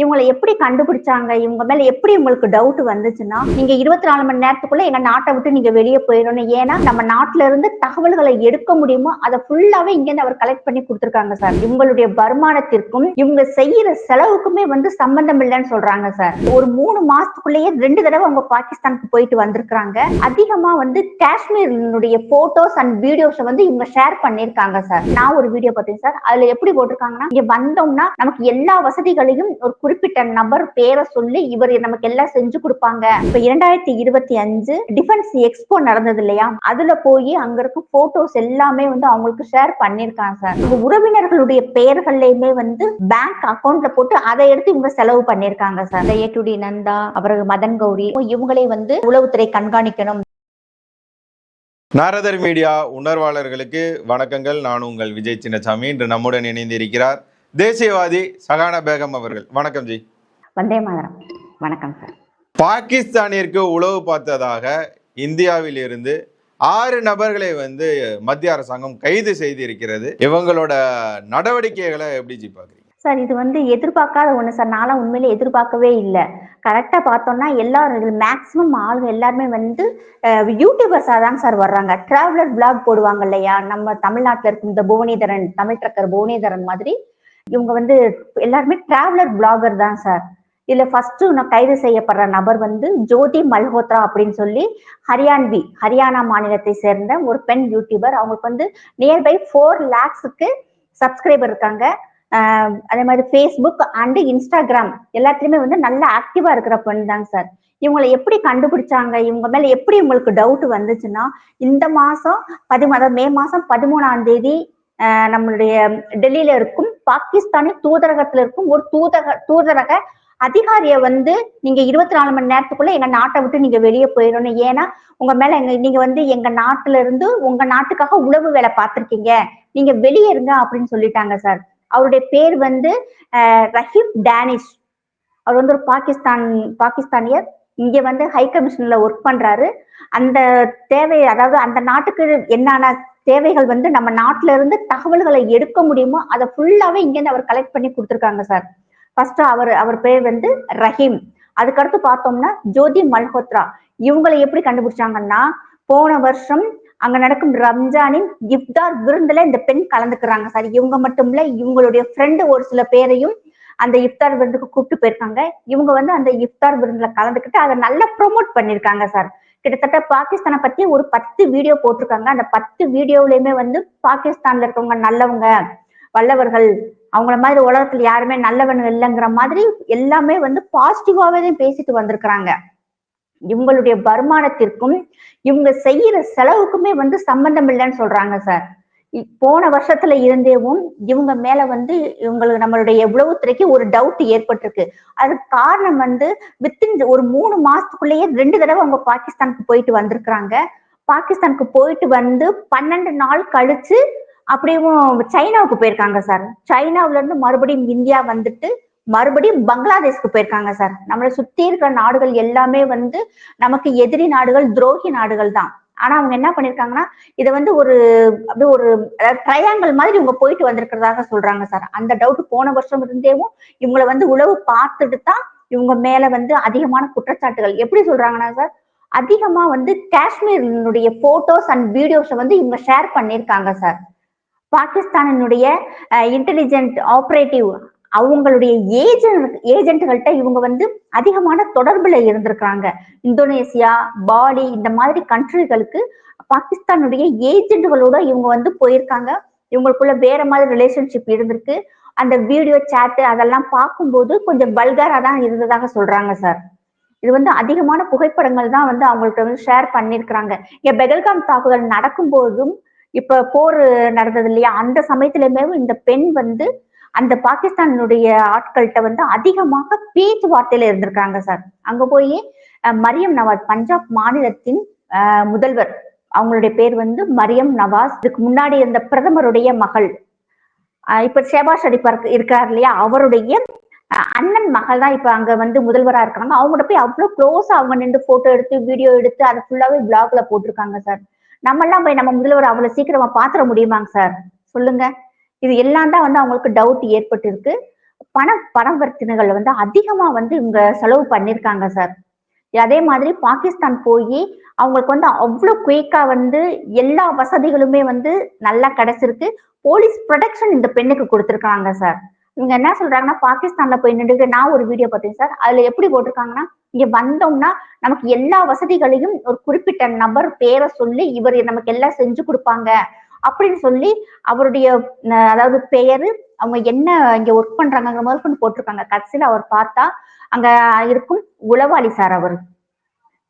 இவங்களை எப்படி கண்டுபிடிச்சாங்க? இவங்க மேல எப்படி உங்களுக்கு டவுட் வந்துச்சுன்னா நீங்க இருபத்தி நாலு மணி நேரத்துக்குள்ள எங்க நாட்டை விட்டு நீங்க வெளியே போயிடணும். ஏன்னா நம்ம நாட்டுல இருந்து தகவல்களை எடுக்க முடியுமோ அதை ஃபுல்லாவே இங்க இருந்து அவர் கலெக்ட் பண்ணி கொடுத்துருக்காங்க சார் இவங்களுடைய வருமானத்திற்கும் இவங்க செய்யற செலவுக்குமே வந்து சம்பந்தம் இல்லைன்னு சொல்றாங்க சார் ஒரு மூணு மாசத்துக்குள்ளேயே ரெண்டு தடவை அவங்க பாகிஸ்தானுக்கு போயிட்டு வந்திருக்கிறாங்க. அதிகமா வந்து காஷ்மீரினுடைய போட்டோஸ் அண்ட் வீடியோஸ் வந்து இவங்க ஷேர் பண்ணிருக்காங்க சார் நான் ஒரு வீடியோ பார்த்தேன் சார் அதுல எப்படி போட்டிருக்காங்கன்னா இங்க வந்தோம்னா நமக்கு எல்லா வசதிகளையும் ஒரு குறிப்பிட்ட நபர் பேரை சொல்லி இவர் நமக்கு எல்லாம் செஞ்சு கொடுப்பாங்க. இப்ப இரண்டாயிரத்தி இருபத்தி அஞ்சு டிஃபென்ஸ் எக்ஸ்போ நடந்தது இல்லையா? அதுல போய் அங்க இருக்க போட்டோஸ் எல்லாமே வந்து அவங்களுக்கு ஷேர் பண்ணிருக்காங்க சார் இந்த உறவினர்களுடைய பெயர்கள்லயுமே வந்து பேங்க் அக்கௌண்ட்ல போட்டு அதை எடுத்து இவங்க செலவு பண்ணிருக்காங்க சார் ஏ ஏ நந்தா அப்புறம் மதன் கௌரி இவங்களே வந்து உளவுத்துறை கண்காணிக்கணும். நாரதர் மீடியா உணர்வாளர்களுக்கு வணக்கங்கள். நான் உங்கள் விஜய் சின்னசாமி. இன்று நம்முடன் இணைந்திருக்கிறார் தேசியவாதி சகானா பேகம் அவர்கள். வணக்கம் ஜி. வந்தே மாதரம். வணக்கம் சார். பாகிஸ்தானிற்கு உளவு பார்த்ததாக இந்தியாவில் இருந்து ஆறு நபர்களை வந்து மத்திய அரசாங்கம் கைது செய்திருக்கிறது. இவங்களோட நடவடிக்கைகளை எப்படி ஜி பாக்குறீங்க சார் இது வந்து எதிர்பார்க்காத ஒன்று சார். நான்லாம் உண்மையிலே எதிர்பார்க்கவே இல்லை. கரெக்டாக பார்த்தோம்னா எல்லாரும் மேக்ஸிமம் ஆளுங்க எல்லாருமே வந்து யூடியூபர்ஸாக தாங்க சார் வர்றாங்க. ட்ராவலர் பிளாக் போடுவாங்க இல்லையா? நம்ம தமிழ்நாட்டில் இருக்கும் இந்த புவனேதரன் தமிழ் ட்ரக்கர் புவனேதரன் மாதிரி. இவங்க வந்து எல்லாருமே டிராவலர் பிளாகர் தான் சார் இதுல ஃபர்ஸ்ட் நான் கைது செய்யப்படுற நபர் வந்து ஜோதி மல்ஹோத்ரா அப்படின்னு சொல்லி ஹரியான்வி ஹரியானா மாநிலத்தை சேர்ந்த ஒரு பெண் யூடியூபர் அவங்களுக்கு வந்து நியர்பை ஃபோர் லேக்ஸுக்கு சப்ஸ்கிரைபர் இருக்காங்க. அதே மாதிரி ஃபேஸ்புக் அண்டு இன்ஸ்டாகிராம் எல்லாத்துலயுமே வந்து நல்லா ஆக்டிவா இருக்கிற பெண் தாங்க சார் இவங்களை எப்படி கண்டுபிடிச்சாங்க? இவங்க மேல எப்படி உங்களுக்கு டவுட் வந்துச்சுன்னா இந்த மாசம் பதிமூ அதாவது மே மாசம் பதிமூணாம் தேதி நம்மளுடைய டெல்லியில இருக்கும் பாகிஸ்தானி தூதரகத்துல இருக்கும். ஒரு தூதக தூதரக அதிகாரிய வந்து நீங்க இருபத்தி நாலு மணி நேரத்துக்குள்ள எங்க நாட்டை விட்டு நீங்க வெளியே போயிடணும். ஏன்னா உங்க மேல எங்க நீங்க வந்து எங்க நாட்டுல இருந்து உங்க நாட்டுக்காக உளவு வேலை பார்த்திருக்கீங்க. நீங்க வெளியே இருங்க அப்படின்னு சொல்லிட்டாங்க சார். அவருடைய பேர் வந்து ரஹீப் டேனிஷ். அவர் வந்து ஒரு பாகிஸ்தான் பாகிஸ்தானியர். இங்க வந்து ஹை கமிஷன்ல ஒர்க் பண்றாரு. அந்த தேவை அதாவது அந்த நாட்டுக்கு என்னென்ன தேவைகள் வந்து நம்ம நாட்டுல இருந்து தகவல்களை எடுக்க முடியுமோ அதை ஃபுல்லாவே இங்கேருந்து அவர் கலெக்ட் பண்ணி கொடுத்துருக்காங்க சார் ஃபர்ஸ்ட் அவர் அவர் பேர் வந்து ரஹீம். அதுக்கடுத்து பார்த்தோம்னா ஜோதி மல்ஹோத்ரா. இவங்களை எப்படி கண்டுபிடிச்சாங்கன்னா போன வருஷம் அங்க நடக்கும் ரம்ஜானின் இப்தார் விருந்துல இந்த பெண் கலந்துக்கிறாங்க சார் இவங்க மட்டும் இல்ல இவங்களுடைய ஃப்ரெண்டு ஒரு சில பேரையும் அந்த இஃப்தார் விருந்துக்கு கூப்பிட்டு போயிருக்காங்க. இவங்க வந்து அந்த இஃப்தார் விருந்துல கலந்துக்கிட்டு அதை நல்லா ப்ரொமோட் பண்ணிருக்காங்க சார் கிட்டத்தட்ட பாகிஸ்தானை பத்தி ஒரு பத்து வீடியோ போட்டிருக்காங்க. அந்த பத்து வீடியோலயுமே வந்து பாகிஸ்தான்ல இருக்கவங்க நல்லவங்க வல்லவர்கள் அவங்கள மாதிரி உலகத்துல யாருமே நல்லவன் இல்லைங்கிற மாதிரி எல்லாமே வந்து பாசிட்டிவாவே பேசிட்டு வந்திருக்கிறாங்க. இவங்களுடைய வருமானத்திற்கும் இவங்க செய்யற செலவுக்குமே வந்து சம்பந்தம் இல்லைன்னு சொல்றாங்க சார். போன வருஷத்துல இருந்தேவும் இவங்க மேல வந்து இவங்களுக்கு நம்மளுடைய உளவுத்துறைக்கு ஒரு டவுட் ஏற்பட்டிருக்கு. அதுக்கு காரணம் வந்து வித்தின் ஒரு மூணு மாசத்துக்குள்ளேயே ரெண்டு தடவை அவங்க பாகிஸ்தானுக்கு போயிட்டு வந்திருக்கிறாங்க. பாகிஸ்தானுக்கு போயிட்டு வந்து பன்னெண்டு நாள் கழிச்சு அப்படியும் சைனாவுக்கு போயிருக்காங்க சார் சைனாவில இருந்து மறுபடியும் இந்தியா வந்துட்டு மறுபடியும் பங்களாதேஷ்க்கு போயிருக்காங்க சார் நம்மளை சுத்தி இருக்கிற நாடுகள் எல்லாமே வந்து நமக்கு எதிரி நாடுகள் துரோகி நாடுகள் தான். ஆனா அவங்க என்ன பண்ணிருக்காங்கன்னா இதை வந்து ஒரு அப்படியே ஒரு ட்ரையாங்கிள் மாதிரி இவங்க போயிட்டு வந்திருக்கிறதாக சொல்றாங்க சார். அந்த டவுட் போன வருஷம் இருந்தேவும் இவங்களை வந்து உழவு பார்த்துட்டு தான் இவங்க மேல வந்து அதிகமான குற்றச்சாட்டுகள். எப்படி சொல்றாங்கன்னா சார் அதிகமா வந்து காஷ்மீரினுடைய போட்டோஸ் அண்ட் வீடியோஸை வந்து இவங்க ஷேர் பண்ணியிருக்காங்க சார். பாகிஸ்தானினுடைய இன்டெலிஜென்ட் ஆப்ரேட்டிவ் அவங்களுடைய ஏஜென்ட் ஏஜென்ட்கள்கிட்ட இவங்க வந்து அதிகமான தொடர்புல இருந்திருக்கிறாங்க. இந்தோனேசியா பாலி இந்த மாதிரி கண்ட்ரிகளுக்கு பாகிஸ்தானுடைய ஏஜென்ட்களோட இவங்க வந்து போயிருக்காங்க. இவங்களுக்குள்ள வேற மாதிரி ரிலேஷன்ஷிப் இருந்திருக்கு. அந்த வீடியோ சேட்டு அதெல்லாம் பார்க்கும்போது கொஞ்சம் பல்காரா தான் இருந்ததாக சொல்றாங்க சார் இது வந்து அதிகமான புகைப்படங்கள் தான் வந்து அவங்கள்ட்ட வந்து ஷேர் பண்ணியிருக்கிறாங்க. இங்க பெகல்காம் தாக்குதல் நடக்கும் போதும் இப்ப போர் நடந்தது இல்லையா? அந்த சமயத்திலுமே இந்த பெண் வந்து அந்த பாகிஸ்தானுடைய ஆட்கள்கிட்ட வந்து அதிகமாக பேச்சுவார்த்தையில இருந்திருக்காங்க சார். அங்க போய் மரியம் நவாஸ் பஞ்சாப் மாநிலத்தின் முதல்வர். அவங்களுடைய பேர் வந்து மரியம் நவாஸ். இதுக்கு முன்னாடி இருந்த பிரதமருடைய மகள். இப்ப ஷேபாஸ் ஷரீப் இருக்கார் இல்லையா? அவருடைய அண்ணன் மகள் தான் இப்ப அங்க வந்து முதல்வரா இருக்காங்க. அவங்கள்ட்ட போய் அவ்வளவு க்ளோஸா அவங்க நின்று போட்டோ எடுத்து வீடியோ எடுத்து அதை ஃபுல்லாவே பிளாக்ல போட்டிருக்காங்க சார். நம்ம எல்லாம் போய் நம்ம முதல்வர் அவ்வளவு சீக்கிரமா பாத்திர முடியுமாங்க சார்? சொல்லுங்க. இது எல்லாம் தான் வந்து அவங்களுக்கு டவுட் ஏற்பட்டிருக்கு. பண பரிவர்த்தனைகள் வந்து அதிகமா வந்து இவங்க செலவு பண்ணிருக்காங்க சார் அதே மாதிரி பாகிஸ்தான் போய் அவங்களுக்கு வந்து அவ்வளவு குயிக்கா வந்து எல்லா வசதிகளுமே வந்து நல்லா கிடைச்சிருக்கு. போலீஸ் ப்ரொடெக்ஷன் இந்த பெண்ணுக்கு கொடுத்துருக்காங்க சார் இவங்க என்ன சொல்றாங்கன்னா பாகிஸ்தான்ல போய் நின்றுட்டு நான் ஒரு வீடியோ பார்த்தேன் சார் அதுல எப்படி போட்டிருக்காங்கன்னா இங்க வந்தோம்னா நமக்கு எல்லா வசதிகளையும் ஒரு குறிப்பிட்ட நபர் பேரை சொல்லி இவர் நமக்கு எல்லாம் செஞ்சு கொடுப்பாங்க. அப்படின்னு சொல்லி அவருடைய அதாவது பெயரு அவங்க என்ன இங்க ஒர்க் பண்றாங்க முதற்கொண்டு போட்டிருக்காங்க. கடைசியில அவர் பார்த்தா அங்க இருக்கும் உளவாளி சார் அவர்.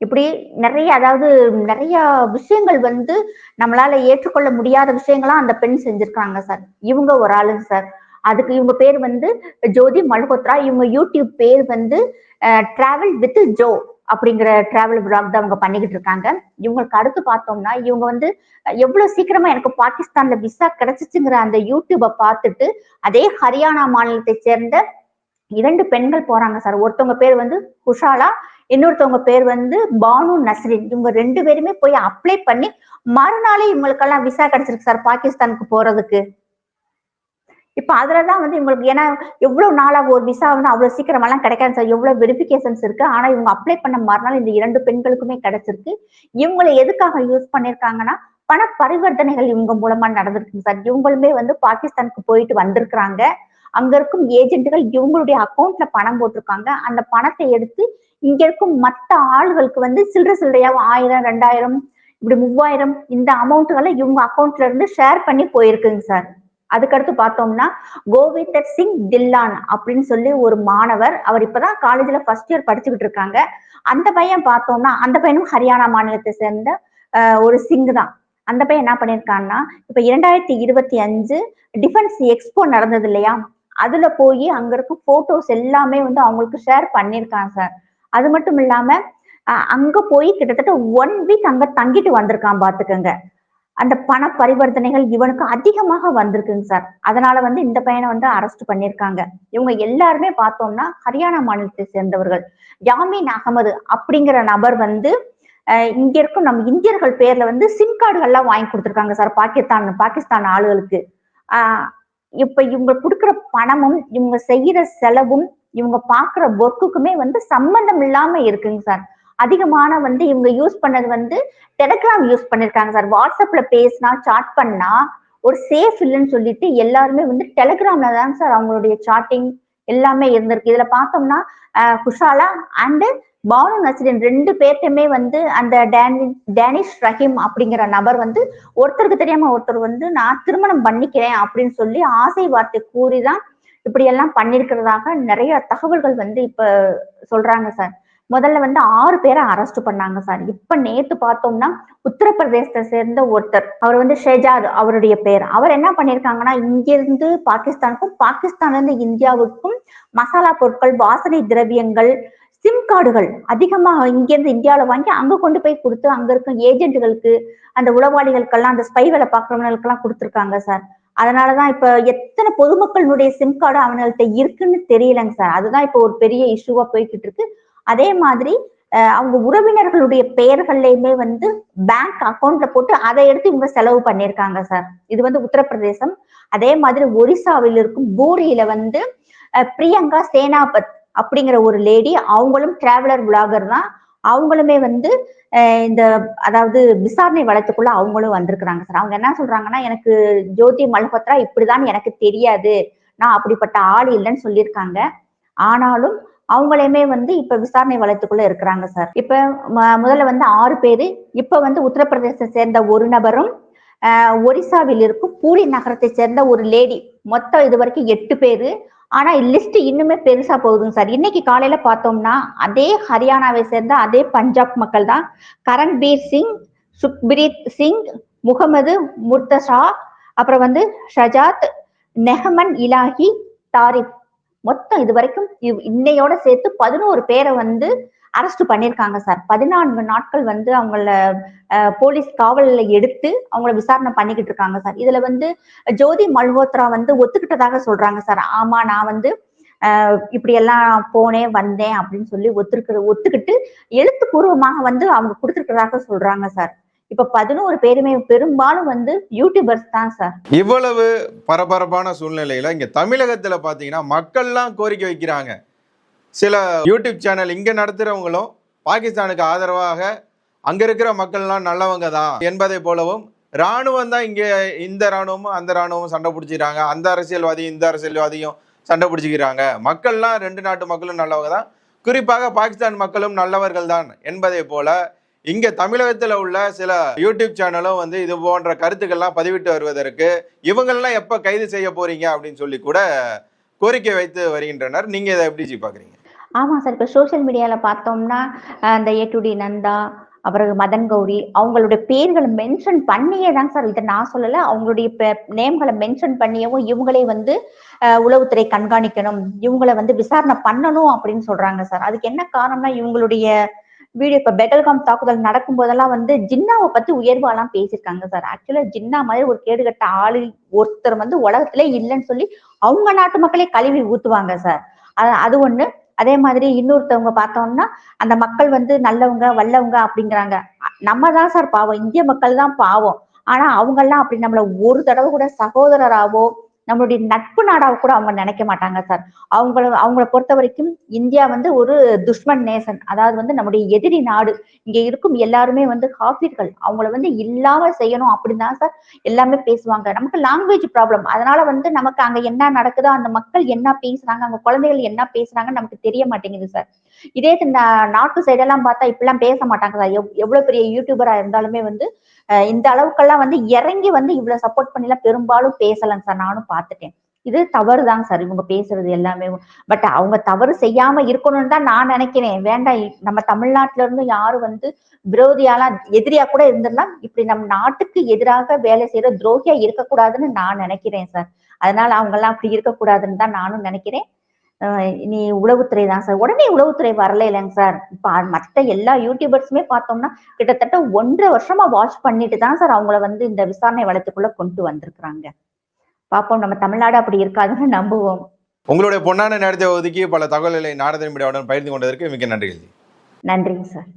இப்படி நிறைய அதாவது நிறைய விஷயங்கள் வந்து நம்மளால ஏற்றுக்கொள்ள முடியாத விஷயங்களா அந்த பெண் செஞ்சிருக்காங்க சார் இவங்க ஒரு ஆளுங்க சார் அதுக்கு இவங்க பேர் வந்து ஜோதி மல்ஹோத்ரா இவங்க யூடியூப் பேர் வந்து டிராவல் வித் ஜோ அப்படிங்கிற டிராவல் பிளாக் தான் அவங்க பண்ணிக்கிட்டு இருக்காங்க. இவங்களுக்கு அடுத்து பார்த்தோம்னா இவங்க வந்து எவ்வளவு சீக்கிரமா எனக்கு பாகிஸ்தான்ல விசா கிடைச்சிச்சுங்கிற அந்த யூடியூபை பார்த்துட்டு அதே ஹரியானா மாநிலத்தை சேர்ந்த இரண்டு பெண்கள் போறாங்க சார். ஒருத்தவங்க பேர் வந்து குஷாலா இன்னொருத்தவங்க பேர் வந்து பானு நஸ்ரின். இவங்க ரெண்டு பேருமே போய் அப்ளை பண்ணி மறுநாளே இவங்களுக்கெல்லாம் விசா கிடைச்சிருக்கு சார் பாகிஸ்தானுக்கு போறதுக்கு. இப்ப அதுலதான் வந்து இவங்களுக்கு ஏன்னா எவ்வளவு நாளாக ஒரு விசா வந்து அவ்வளவு சீக்கிரமெல்லாம் கிடைக்காது சார் எவ்வளவு வெரிபிகேஷன்ஸ் இருக்கு. ஆனா இவங்க அப்ளை பண்ண மறுநாள் இந்த இரண்டு பெண்களுக்குமே கிடைச்சிருக்கு. இவங்களை எதுக்காக யூஸ் பண்ணிருக்காங்கன்னா பண பரிவர்த்தனைகள் இவங்க மூலமா நடந்திருக்கு சார் இவங்களுமே வந்து பாகிஸ்தானுக்கு போயிட்டு வந்திருக்கிறாங்க. அங்க இருக்கும் ஏஜென்ட்டுகள் இவங்களுடைய அக்கௌண்ட்ல பணம் போட்டிருக்காங்க. அந்த பணத்தை எடுத்து இங்க இருக்கும் மற்ற ஆள்களுக்கு வந்து சில்லறை சில்லறையாக ஆயிரம் ரெண்டாயிரம் இப்படி மூவாயிரம் இந்த அமௌண்ட்டுகளை இவங்க அக்கௌண்ட்ல இருந்து ஷேர் பண்ணி போயிருக்குங்க சார் அதுக்கடுத்து பார்த்தோம்னா கோவிந்தர் சிங் தில்லான் அப்படின்னு சொல்லி ஒரு மாணவர். அவர் இப்பதான் காலேஜ்ல ஃபர்ஸ்ட் இயர் படிச்சுக்கிட்டு இருக்காங்க. அந்த பையன் பார்த்தோம்னா அந்த பையனும் ஹரியானா மாநிலத்தை சேர்ந்த ஒரு சிங் தான். அந்த பையன் என்ன பண்ணியிருக்கான்னா இப்ப இரண்டாயிரத்தி இருபத்தி அஞ்சு டிஃபென்ஸ் எக்ஸ்போ நடந்தது இல்லையா? அதுல போய் அங்க இருக்கும் போட்டோஸ் எல்லாமே வந்து அவங்களுக்கு ஷேர் பண்ணியிருக்காங்க சார் அது மட்டும் இல்லாம அங்க போய் கிட்டத்தட்ட ஒன் வீக் அங்க தங்கிட்டு வந்திருக்கான் பாத்துக்கங்க. அந்த பண பரிவர்த்தனைகள் இவனுக்கு அதிகமாக வந்திருக்குங்க சார். அதனால வந்து இந்த பையனை வந்து அரெஸ்ட் பண்ணியிருக்காங்க. இவங்க எல்லாருமே பார்த்தோம்னா ஹரியானா மாநிலத்தை சேர்ந்தவர்கள். யாமீன் அகமது அப்படிங்கிற நபர் வந்து இங்க இருக்கும் நம்ம இந்தியர்கள் பேர்ல வந்து சிம் கார்டுகள்லாம் வாங்கி கொடுத்துருக்காங்க சார் பாகிஸ்தான் பாகிஸ்தான் ஆளுகளுக்கு. ஆஹ் இப்ப இவங்க கொடுக்குற பணமும் இவங்க செய்யற செலவும் இவங்க பாக்குற ஒர்க்குக்குமே வந்து சம்பந்தம் இல்லாம இருக்குங்க சார். அதிகமான வந்து இவங்க யூஸ் பண்ணது வந்து டெலகிராம் யூஸ் பண்ணிருக்காங்க சார் வாட்ஸ்அப்ல பேசினா சாட் பண்ணா ஒரு சேஃப் இல்லைன்னு சொல்லிட்டு எல்லாருமே வந்து டெலகிராம்ல தான் சார் அவங்களுடைய சாட்டிங் எல்லாமே இருந்திருக்கு. இதுல பார்த்தோம்னா குஷாலா அண்டு பானு நசிரின் ரெண்டு பேர்த்தையுமே வந்து அந்த டேனி டேனிஷ் ரஹீம் அப்படிங்கிற நபர் வந்து ஒருத்தருக்கு தெரியாம ஒருத்தர் வந்து நான் திருமணம் பண்ணிக்கிறேன் அப்படின்னு சொல்லி ஆசை வார்த்தை கூறிதான் இப்படி எல்லாம் பண்ணிருக்கிறதாக நிறைய தகவல்கள் வந்து இப்ப சொல்றாங்க சார் முதல்ல வந்து ஆறு பேரை அரெஸ்ட் பண்ணாங்க சார் இப்ப நேத்து பார்த்தோம்னா உத்தரப்பிரதேசத்தை சேர்ந்த ஒருத்தர். அவர் வந்து ஷெஜாத் அவருடைய பேர். அவர் என்ன பண்ணிருக்காங்கன்னா இங்கிருந்து பாகிஸ்தானுக்கும் பாகிஸ்தான்ல இருந்து இந்தியாவுக்கும் மசாலா பொருட்கள் வாசனை திரவியங்கள் சிம் கார்டுகள் அதிகமாக இங்கிருந்து இந்தியாவில் வாங்கி அங்கே கொண்டு போய் கொடுத்து அங்கே இருக்கும் ஏஜென்ட்டுகளுக்கு அந்த உளவாளிகளுக்கெல்லாம் அந்த ஸ்பை வேலை பார்க்குறவங்களுக்கெல்லாம் கொடுத்துருக்காங்க சார் அதனாலதான் இப்போ எத்தனை பொதுமக்களுடைய சிம் கார்டு அவங்கள்ட்ட இருக்குன்னு தெரியலங்க சார் அதுதான் இப்போ ஒரு பெரிய இஷ்யூவாக போய்கிட்டு இருக்கு. அதே மாதிரி அவங்க உறவினர்களுடைய பெயர்கள்லயுமே வந்து பேங்க் அக்கௌண்ட்ல போட்டு அதை எடுத்து இவங்க செலவு பண்ணியிருக்காங்க சார் இது வந்து உத்தரப்பிரதேசம். அதே மாதிரி ஒரிசாவில் இருக்கும் பூரியில வந்து பிரியங்கா சேனாபத் அப்படிங்கிற ஒரு லேடி அவங்களும் டிராவலர் விளாகர் தான். அவங்களுமே வந்து இந்த அதாவது விசாரணை வளத்துக்குள்ள அவங்களும் வந்திருக்கிறாங்க சார் அவங்க என்ன சொல்றாங்கன்னா எனக்கு ஜோதி மல்ஹோத்ரா இப்படிதான் எனக்கு தெரியாது. நான் அப்படிப்பட்ட ஆள் இல்லைன்னு சொல்லியிருக்காங்க. ஆனாலும் அவங்களையுமே வந்து இப்ப விசாரணை வளத்துக்குள்ள இருக்கிறாங்க சார். இப்ப ம- முதல்ல வந்து ஆறு பேரு இப்ப வந்து உத்தரப்பிரதேசத்தை சேர்ந்த ஒரு நபரும் ஒரிசாவில் இருக்கும் பூரி நகரத்தை சேர்ந்த ஒரு லேடி. மொத்தம் இது வரைக்கும் எட்டு பேரு. ஆனா லிஸ்ட் இன்னுமே பெருசா போகுதுங்க சார். இன்னைக்கு காலையில பார்த்தோம்னா அதே ஹரியானாவை சேர்ந்த அதே பஞ்சாப் மக்கள் தான். கரண்பீர் சிங் சுக்பிரீத் சிங் முகமது முர்தஷா அப்புறம் வந்து ஷஜாத் நெஹமன் இலாஹி தாரிப் மொத்தம் இது வரைக்கும் இவ்- இன்னையோட சேர்த்து பதினோரு பேரை வந்து அரெஸ்ட் பண்ணியிருக்காங்க சார் பதினான்கு நாட்கள் வந்து அவங்கள போலீஸ் காவலில் எடுத்து அவங்கள விசாரணை பண்ணிக்கிட்டு இருக்காங்க சார் இதுல வந்து ஜோதி மல்ஹோத்ரா வந்து ஒத்துக்கிட்டதாக சொல்றாங்க சார் ஆமா நான் வந்து இப்படி எல்லாம் போனேன் வந்தேன் அப்படின்னு சொல்லி ஒத்துருக்கிற ஒத்துக்கிட்டு எழுத்துப்பூர்வமாக வந்து அவங்க கொடுத்துருக்கிறதாக சொல்றாங்க சார் இப்ப பதினோரு பேருமே பெரும்பாலும் வந்து யூடியூபர்ஸ் தான் சார் இவ்வளவு பரபரப்பான சூழ்நிலையில இங்க தமிழகத்துல பாத்தீங்கன்னா மக்கள்லாம் கோரிக்கை வைக்கிறாங்க. சில யூடியூப் சேனல் இங்க நடத்துறவங்களும் பாகிஸ்தானுக்கு ஆதரவாக அங்க இருக்கிற மக்கள்லாம் நல்லவங்க தான் என்பதை போலவும் ராணுவம் தான் இங்க இந்த ராணுவமும் அந்த ராணுவமும் சண்டை பிடிச்சிக்கிறாங்க. அந்த அரசியல்வாதியும் இந்த அரசியல்வாதியும் சண்டை பிடிச்சிக்கிறாங்க. மக்கள்லாம் ரெண்டு நாட்டு மக்களும் நல்லவங்க தான். குறிப்பாக பாகிஸ்தான் மக்களும் நல்லவர்கள் தான் என்பதை போல இங்க தமிழகத்துல உள்ள சில யூடியூப் சேனலும் வந்து இது போன்ற கருத்துக்கள்லாம் பதிவிட்டு வருவதற்கு இவங்கெல்லாம் எப்ப கைது செய்ய போறீங்க அப்படின்னு சொல்லி கூட கோரிக்கை வைத்து வருகின்றனர். நீங்க இதை எப்படி ஜி பாக்குறீங்க? ஆமா சார் இப்ப சோஷியல் மீடியால பார்த்தோம்னா அந்த இந்த ஏ டு டி நந்தா அப்புறம் மதன் கௌரி அவங்களுடைய பேர்களை மென்ஷன் பண்ணியே தாங்க சார் இதை நான் சொல்லல அவங்களுடைய நேம்களை மென்ஷன் பண்ணியவும் இவங்களே வந்து உளவுத்துறை கண்காணிக்கணும் இவங்களை வந்து விசாரணை பண்ணணும் அப்படின்னு சொல்றாங்க சார். அதுக்கு என்ன காரணம்னா இவங்களுடைய வீடியோ இப்ப பெகல்காம் தாக்குதல் நடக்கும் போதெல்லாம் வந்து ஜின்னாவை பத்தி உயர்வாலாம் பேசியிருக்காங்க சார் ஆக்சுவலா ஜின்னா மாதிரி ஒரு கேடுகட்ட ஆளு ஒருத்தர் வந்து உலகத்துல இல்லைன்னு சொல்லி அவங்க நாட்டு மக்களே கழுவி ஊத்துவாங்க சார் அது அது ஒண்ணு. அதே மாதிரி இன்னொருத்தவங்க பார்த்தோம்னா அந்த மக்கள் வந்து நல்லவங்க வல்லவங்க அப்படிங்கிறாங்க. நம்ம தான் சார் பாவம். இந்திய மக்கள் தான் பாவம். ஆனா அவங்கெல்லாம் அப்படி நம்மள ஒரு தடவை கூட சகோதரராவோ நம்மளுடைய நட்பு நாடாவோ கூட அவங்க நினைக்க மாட்டாங்க சார். அவங்கள அவங்கள பொறுத்த வரைக்கும் இந்தியா வந்து ஒரு துஷ்மன் நேசன். அதாவது வந்து நம்முடைய எதிரி நாடு. இங்க இருக்கும் எல்லாருமே வந்து காப்பீர்கள் அவங்கள வந்து இல்லாம செய்யணும் அப்படின்னு தான் சார் எல்லாமே பேசுவாங்க. நமக்கு லாங்குவேஜ் ப்ராப்ளம் அதனால வந்து நமக்கு அங்க என்ன நடக்குதோ அந்த மக்கள் என்ன பேசுறாங்க அங்க குழந்தைகள் என்ன பேசுறாங்கன்னு நமக்கு தெரிய மாட்டேங்குது சார். இதே இந்த நா- நாட்டு சைடெல்லாம் பார்த்தா இப்பெல்லாம் பேச மாட்டாங்க சார் எவ்- எவ்வளவு பெரிய யூடியூபரா இருந்தாலுமே வந்து அஹ் இந்த அளவுக்கெல்லாம் வந்து இறங்கி வந்து இவ்வளவு சப்போர்ட் பண்ணிலாம் பெரும்பாலும் பேசலங்க சார் நானும் பார்த்துட்டேன். இது தவறுதாங்க சார் இவங்க பேசுறது எல்லாமே. பட் அவங்க தவறு செய்யாம இருக்கணும்னு தான் நான் நினைக்கிறேன். வேண்டாம். நம்ம தமிழ்நாட்டுல இருந்து யாரும் வந்து விரோதியாலாம் எதிரியா கூட இருந்திருந்தா இப்படி நம் நாட்டுக்கு எதிராக வேலை செய்யற துரோகியா இருக்கக்கூடாதுன்னு நான் நினைக்கிறேன் சார் அதனால அவங்க எல்லாம் அப்படி இருக்கக்கூடாதுன்னு தான் நானும் நினைக்கிறேன். இனி உளவுத்துறை தான் சார். உடனே உளவுத்துறை வரல இல்லைங்க சார். இப்ப மத்த எல்லா யூடியூபர்ஸுமே பார்த்தோம்னா கிட்டத்தட்ட ஒன்றரை வருஷமா வாட்ச் பண்ணிட்டு தான் சார் அவங்கள வந்து இந்த விசாரணை வளத்துக்குள்ள கொண்டு வந்திருக்கிறாங்க. பாப்போம் நம்ம தமிழ்நாடு அப்படி இருக்காதுன்னு நம்புவோம். உங்களுடைய பொன்னான நேரத்தை ஒதுக்கி பல தகவல்களை நாரத மீடியாவுடன் பகிர்ந்து கொண்டதற்கு மிக்க நன்றிகள். நன்றிங்க சார்.